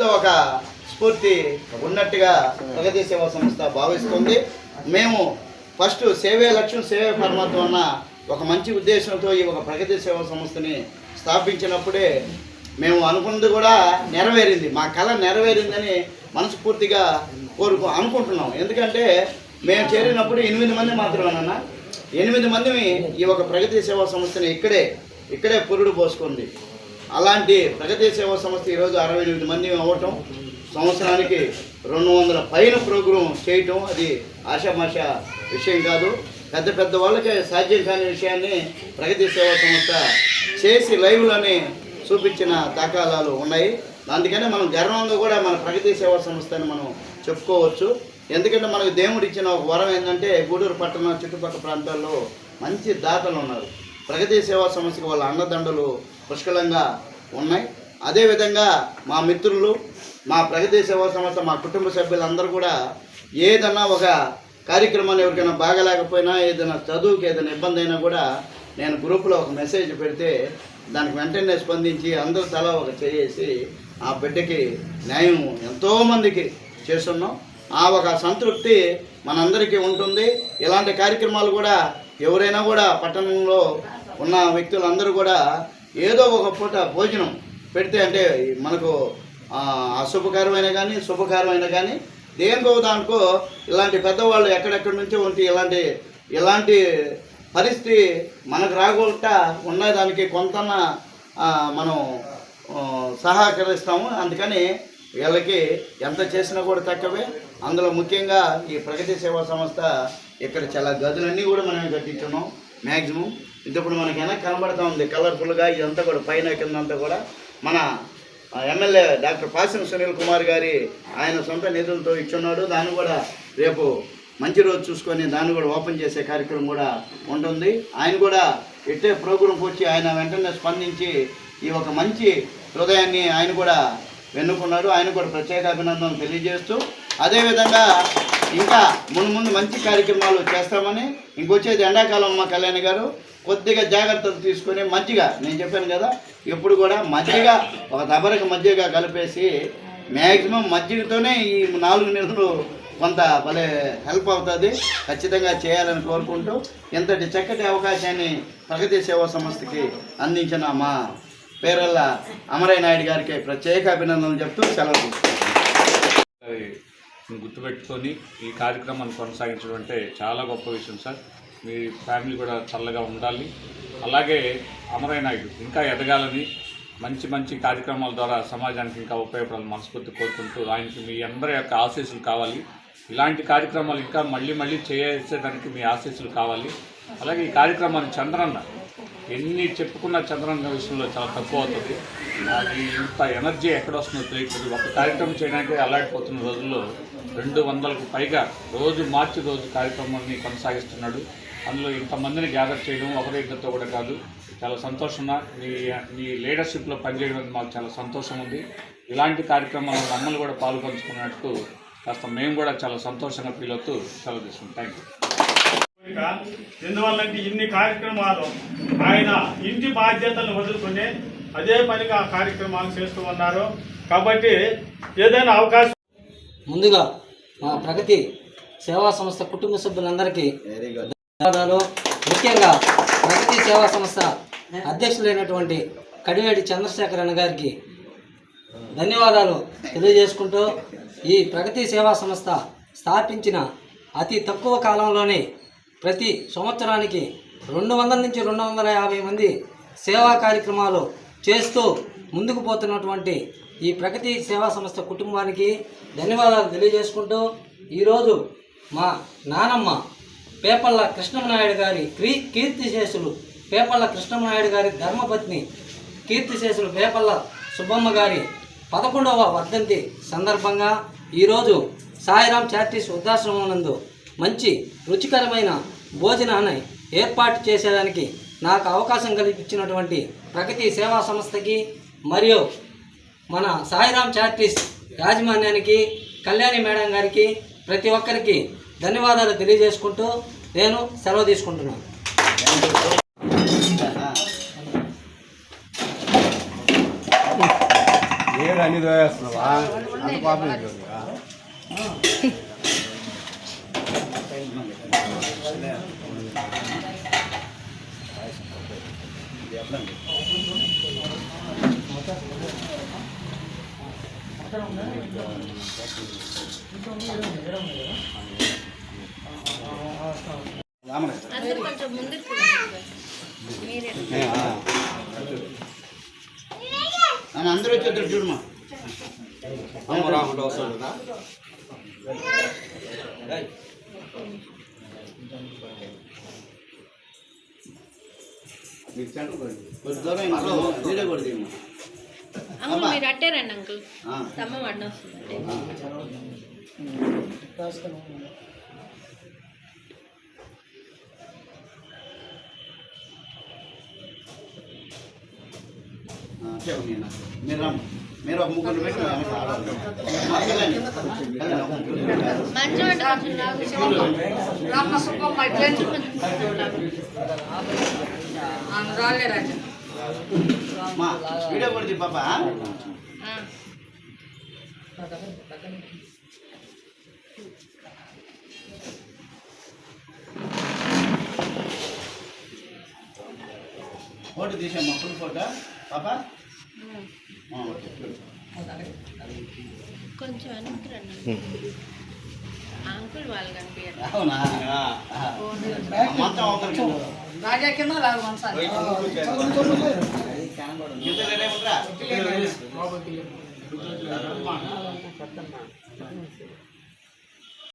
పెద్ద ఒక స్ఫూర్తి ఉన్నట్టుగా ప్రగతి సేవా సంస్థ భావిస్తుంది. మేము ఫస్ట్ సేవే లక్ష్యం సేవే పరమాత్మ అన్న ఒక మంచి ఉద్దేశంతో ఈ ఒక ప్రగతి సేవా సంస్థని స్థాపించినప్పుడే మేము అనుకున్నది కూడా నెరవేరింది. మా కళ నెరవేరిందని మనస్ఫూర్తిగా కోరుకు అనుకుంటున్నాం. ఎందుకంటే మేము చేరినప్పుడు ఎనిమిది మంది మాత్రమేనన్నా ఎనిమిది మంది ఈ ఒక ప్రగతి సేవా సంస్థని ఇక్కడే ఇక్కడే పురుడు పోసుకుంది. అలాంటి ప్రగతి సేవా సంస్థ ఈరోజు అరవై ఎనిమిది మంది అవ్వటం సంవత్సరానికి రెండు వందల పైన ప్రోగ్రాం చేయటం అది ఆషామాష విషయం కాదు. పెద్ద పెద్ద వాళ్ళకే సాధ్యం కాని విషయాన్ని ప్రగతి సేవా సంస్థ చేసి లైవ్లోనే చూపించిన దాఖలాలు ఉన్నాయి. అందుకనే మనం గర్వంగా కూడా మన ప్రగతి సేవా సంస్థని మనం చెప్పుకోవచ్చు. ఎందుకంటే మనకు దేవుడు ఇచ్చిన ఒక వరం ఏంటంటే గూడూరు పట్టణం చుట్టుపక్కల ప్రాంతాల్లో మంచి దాతలు ఉన్నారు. ప్రగతి సేవా సంస్థకి వాళ్ళ అన్నదండలు పుష్కలంగా ఉన్నాయి. అదేవిధంగా మా మిత్రులు మా ప్రగతి సేవా సంస్థ మా కుటుంబ సభ్యులందరూ కూడా ఏదన్నా ఒక కార్యక్రమాన్ని ఎవరికైనా బాగలేకపోయినా ఏదైనా చదువుకి ఏదైనా ఇబ్బంది అయినా కూడా నేను గ్రూప్లో ఒక మెసేజ్ పెడితే దానికి వెంటనే స్పందించి అందరూ తలా ఒక చేసి ఆ బిడ్డకి న్యాయం ఎంతోమందికి చేస్తున్నాం. ఆ ఒక సంతృప్తి మనందరికీ ఉంటుంది. ఇలాంటి కార్యక్రమాలు కూడా ఎవరైనా కూడా పట్టణంలో ఉన్న వ్యక్తులందరూ కూడా ఏదో ఒక పూట భోజనం పెడితే అంటే మనకు అశుభకరమైన కానీ శుభకరమైన కానీ దేనికో దానికో ఇలాంటి పెద్దవాళ్ళు ఎక్కడెక్కడి నుంచో ఉంటే ఇలాంటి ఇలాంటి పరిస్థితి మనకు రాకుండా ఉన్నదానికి కొంత మనం సహకరిస్తాము. అందుకని వీళ్ళకి ఎంత చేసినా కూడా తక్కువే. అందులో ముఖ్యంగా ఈ ప్రగతి సేవా సంస్థ ఇక్కడ చాలా గదులన్నీ కూడా మనం కట్టించున్నాం మ్యాక్సిమం ఇప్పుడు మనకి వెనక్కి కనబడతా ఉంది కలర్ఫుల్గా ఇదంతా కూడా పైన కిందంతా కూడా మన ఎమ్మెల్యే డాక్టర్ పాసిన సునీల్ కుమార్ గారి ఆయన సొంత నిధులతో ఇచ్చున్నాడు. దాన్ని కూడా రేపు మంచి రోజు చూసుకొని దాన్ని కూడా ఓపెన్ చేసే కార్యక్రమం కూడా ఉంటుంది. ఆయన కూడా ఎట్టే ప్రోగ్రాం పూర్తి ఆయన వెంటనే స్పందించి ఈ ఒక మంచి హృదయాన్ని ఆయన కూడా వెన్నుకున్నాడు. ఆయన కూడా ప్రత్యేక అభినందనలు తెలియజేస్తూ అదేవిధంగా ఇంకా ముందు ముందు మంచి కార్యక్రమాలు చేస్తామని ఇంకొచ్చేది ఎండాకాలం మా కళ్యాణ్ గారు కొద్దిగా జాగ్రత్తలు తీసుకొని మజ్జిగ నేను చెప్పాను కదా ఎప్పుడు కూడా మజ్జిగ ఒక దబరకు మజ్జిగ కలిపేసి మ్యాక్సిమం మజ్జిగతోనే ఈ నాలుగు నెలలు కొంత భలే హెల్ప్ అవుతుంది ఖచ్చితంగా చేయాలని కోరుకుంటూ ఇంతటి చక్కటి అవకాశాన్ని ప్రగతి సేవా సంస్థకి అందించిన మా పేరల్ల అమరయ్య నాయుడు గారికి ప్రత్యేక అభినందనలు చెప్తూ సెలవు తీసుకుంటాను. గుర్తుపెట్టుకొని ఈ కార్యక్రమాన్ని కొనసాగించడం అంటే చాలా గొప్ప విషయం సార్. మీ ఫ్యామిలీ కూడా చల్లగా ఉండాలి. అలాగే అమరయ్య నాయుడు ఇంకా ఎదగాలని మంచి మంచి కార్యక్రమాల ద్వారా సమాజానికి ఇంకా ఉపయోగపడాలని మనస్ఫూర్తి కోరుకుంటూ ఆయనకి మీ అందరి యొక్క ఆశీస్సులు కావాలి. ఇలాంటి కార్యక్రమాలు ఇంకా మళ్ళీ మళ్ళీ చేసేదానికి మీ ఆశీస్సులు కావాలి. అలాగే ఈ కార్యక్రమాన్ని చంద్రన్న ఎన్ని చెప్పుకున్న చంద్రన్న విషయంలో చాలా తక్కువ అవుతుంది. అది ఇంత ఎనర్జీ ఎక్కడ వస్తుందో తెలియట్లేదు. ఒక కార్యక్రమం చేయడానికి అలాడిపోతున్న రోజుల్లో రెండు వందలకు పైగా రోజు మార్చి రోజు కార్యక్రమాన్ని కొనసాగిస్తున్నాడు. అందులో ఇంతమందిని గ్యాదర్ చేయడం ఒకరి ఇద్దరితో కూడా కాదు. చాలా సంతోషంగా మీ మీ లీడర్షిప్లో పనిచేయడం అనేది మాకు చాలా సంతోషం ఉంది. ఇలాంటి కార్యక్రమాల్లో మమ్మల్ని కూడా పాల్పంచుకున్నట్టు కాస్త మేము కూడా చాలా సంతోషంగా ఫీల్ అవుతూ సెలవు తీసుకుంటాం. థ్యాంక్ యూ ఎందువల్లంటే ఇన్ని కార్యక్రమాలు ఆయన ఇంటి బాధ్యతలను వదులుకుని అదే పనిగా కార్యక్రమాలు చేస్తూ ఉన్నారు. కాబట్టి ఏదైనా అవకాశం ముందుగా మా ప్రగతి సేవా సంస్థ కుటుంబ సభ్యులందరికీ వెరీ గుడ్ ధన్యవాదాలు. ముఖ్యంగా ప్రగతి సేవా సంస్థ అధ్యక్షులైనటువంటి కడివేటి చంద్రశేఖర్ అన్న గారికి ధన్యవాదాలు తెలియజేసుకుంటూ ఈ ప్రగతి సేవా సంస్థ స్థాపించిన అతి తక్కువ కాలంలోనే ప్రతి సంవత్సరానికి రెండు వందల నుంచి రెండు వందల యాభై మంది సేవా కార్యక్రమాలు చేస్తూ ముందుకు పోతున్నటువంటి ఈ ప్రగతి సేవా సంస్థ కుటుంబానికి ధన్యవాదాలు తెలియజేసుకుంటూ ఈరోజు మా నానమ్మ పేపల్ల కృష్ణమనాయుడు గారి క్రీ కీర్తిశేషులు పేపల్ల కృష్ణమనాయుడు గారి ధర్మపత్ని కీర్తిశేషులు పేపల్ల సుబ్బమ్మ గారి పదకొండవ వర్ధంతి సందర్భంగా ఈరోజు సాయిరాం చార్టీస్ వృద్ధాశ్రమం నందు మంచి రుచికరమైన భోజనాన్ని ఏర్పాటు చేసేదానికి నాకు అవకాశం కల్పించినటువంటి ప్రగతి సేవా సంస్థకి మరియు మన సాయిరాం చారిటీస్ యాజమాన్యానికి కళ్యాణి మేడం గారికి ప్రతి ఒక్కరికి ధన్యవాదాలు తెలియజేసుకుంటూ నేను సెలవు తీసుకుంటున్నాను. అన్ని దోయేస్తున్నావా అంత పాపం అందరూ కొంచెం ముందుకు రండి. మీరే ఏ, ఆ. అని అందరూ వచ్చేద్దరు చూడమా అమ్మ రాకుండా వస్తాడు కదా మీకు సెంటర్ పోయింది. కొద్ది దూరం ఇంట్లో వీడియో కూడా తీయమ్మా. అంకుల్ మీరు అట్టారండి అంకుల్ ఆ. స్తంభం అడ్డం వస్తుంది ఆ, చెప్పు నేను మీరు రమ్మ మీరు ఒక ముగ్గురు పెట్టి వెనక లాగు. మా వీడియో కూడా తీ పాప. ఫోటో తీసామ్మా ఫుల్ ఫోటో పాప. కొంచెం అంకుల్ వాళ్ళు కనిపించారు అవునా ఆ. మొత్తం ఒకరికి గిద్దలు రేపు రా.